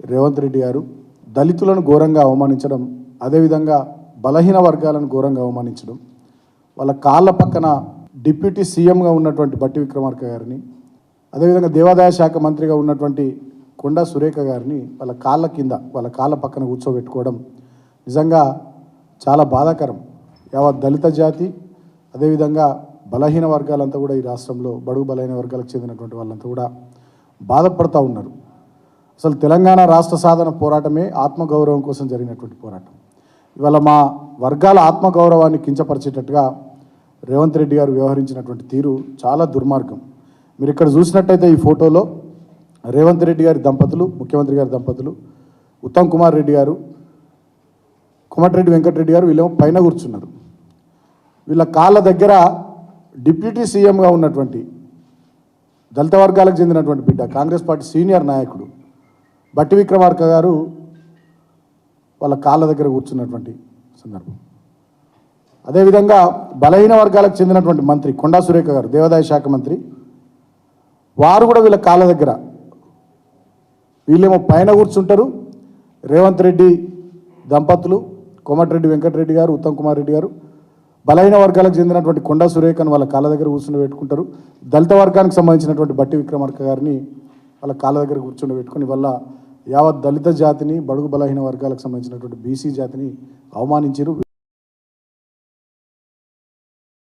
రేవంత్ రెడ్డి గారు దళితులను ఘోరంగా అవమానించడం అదేవిధంగా బలహీన వర్గాలను ఘోరంగా అవమానించడం వాళ్ళ కాళ్ళ పక్కన డిప్యూటీ సీఎంగా ఉన్నటువంటి బట్టి విక్రమార్క గారిని అదేవిధంగా దేవాదాయ శాఖ మంత్రిగా ఉన్నటువంటి కొండా సురేఖ గారిని వాళ్ళ కాళ్ళ కింద వాళ్ళ కాళ్ళ పక్కన కూర్చోబెట్టుకోవడం నిజంగా చాలా బాధాకరం. యావత్ దళిత జాతి అదేవిధంగా బలహీన వర్గాలంతా కూడా ఈ రాష్ట్రంలో బడుగు బలహీన వర్గాలకు చెందినటువంటి వాళ్ళంతా కూడా బాధపడుతూ ఉన్నారు. అసలు తెలంగాణ రాష్ట్ర సాధన పోరాటమే ఆత్మగౌరవం కోసం జరిగినటువంటి పోరాటం. ఇవాళ మా వర్గాల ఆత్మగౌరవాన్ని కించపరిచేటట్టుగా రేవంత్ రెడ్డి గారు వ్యవహరించినటువంటి తీరు చాలా దుర్మార్గం. మీరు ఇక్కడ చూసినట్టయితే ఈ ఫోటోలో రేవంత్ రెడ్డి గారి దంపతులు ముఖ్యమంత్రి గారి దంపతులు ఉత్తమ్ కుమార్ రెడ్డి గారు కుమటిరెడ్డి వెంకటరెడ్డి గారు వీళ్ళేమో పైన కూర్చున్నారు. వీళ్ళ కాళ్ళ దగ్గర డిప్యూటీ సీఎంగా ఉన్నటువంటి దళిత వర్గాలకు చెందినటువంటి బిడ్డ కాంగ్రెస్ పార్టీ సీనియర్ నాయకుడు బట్టి విక్రమార్క గారు వాళ్ళ కాళ్ళ దగ్గర కూర్చున్నటువంటి సందర్భం. అదేవిధంగా బలహీన వర్గాలకు చెందినటువంటి మంత్రి కొండా సురేఖ గారు దేవాదాయ శాఖ మంత్రి వారు కూడా వీళ్ళ కాళ్ళ దగ్గర. వీళ్ళేమో పైన కూర్చుంటారు. రేవంత్ రెడ్డి దంపతులు కోమటిరెడ్డి వెంకటరెడ్డి గారు ఉత్తమ్ కుమార్ రెడ్డి గారు. బలహీన వర్గాలకు చెందినటువంటి కొండా సురేఖను వాళ్ళ కాళ్ళ దగ్గర కూర్చుని పెట్టుకుంటారు. దళిత వర్గానికి సంబంధించినటువంటి బట్టి విక్రమార్క గారిని వాళ్ళ కాళ్ళ దగ్గర కూర్చుని పెట్టుకుని వల్ల యావత్ దళిత జాతిని బడుగు బలహీన వర్గాలకు సంబంధించినటువంటి బీసీ జాతిని అవమానించారు